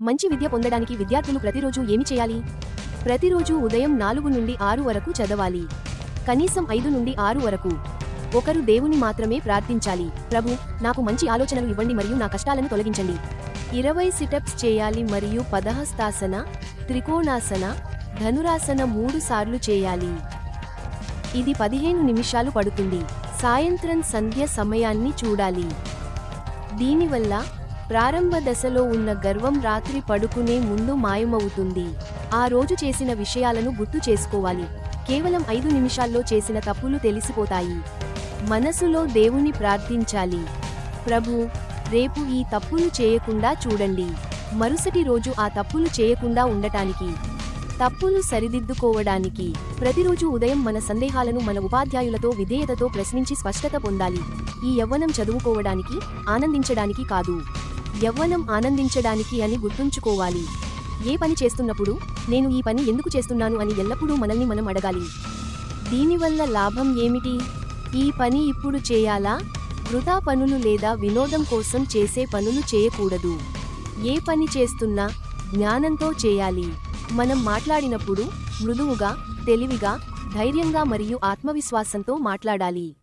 మంచి విద్య పొందడానికి విద్యార్థులు ప్రతిరోజు ఏమి చేయాలి? ప్రతిరోజు ఉదయం నాలుగు నుండి ఆరు వరకు చదవాలి. కనీసం ఐదు నుండి ఆరు వరకు. ఒకరు దేవుని మాత్రమే ప్రార్థించాలి. ప్రభు నాకు మంచి ఆలోచనలు ఇవ్వండి మరియు నా కష్టాలను తొలగించండి. ఇరవై సిటప్స్ చేయాలి మరియు పదహస్తాసన త్రికోణాసన ధనురాసన మూడు సార్లు చేయాలి. ఇది పదిహేను నిమిషాలు పడుతుంది. సాయంత్రం సంధ్య సమయాన్ని చూడాలి. దీనివల్ల ప్రారంభ దశలో ఉన్న గర్వం రాత్రి పడుకునే ముందు మాయమవుతుంది. ఆ రోజు చేసిన విషయాలను గుర్తు చేసుకోవాలి. కేవలం ఐదు నిమిషాల్లో చేసిన తప్పులు తెలిసిపోతాయి. మనసులో దేవుని ప్రార్థించాలి. ప్రభు రేపు ఈ తప్పులు చేయకుండా చూడండి. మరుసటి రోజు ఆ తప్పులు చేయకుండా ఉండటానికి. తప్పులు సరిదిద్దుకోవడానికి. ప్రతిరోజు ఉదయం మన సందేహాలను మన ఉపాధ్యాయులతో విధేయతతో ప్రశ్నించి స్పష్టత పొందాలి. ఈ యవ్వనం చదువుకోవడానికి ఆనందించడానికి కాదు. యవ్వనం ఆనందించడానికి అని గుర్తుంచుకోవాలి. ఏ పని చేస్తున్నప్పుడు నేను ఈ పని ఎందుకు చేస్తున్నాను అని ఎల్లప్పుడూ మనల్ని మనం అడగాలి. దీనివల్ల లాభం ఏమిటి? ఈ పని ఇప్పుడు చేయాలా? వృధా పనులు లేదా వినోదం కోసం చేసే పనులు చేయకూడదు. ఏ పని చేస్తున్నా జ్ఞానంతో చేయాలి. మనం మాట్లాడినప్పుడు మృదువుగా తెలివిగా ధైర్యంగా మరియు ఆత్మవిశ్వాసంతో మాట్లాడాలి.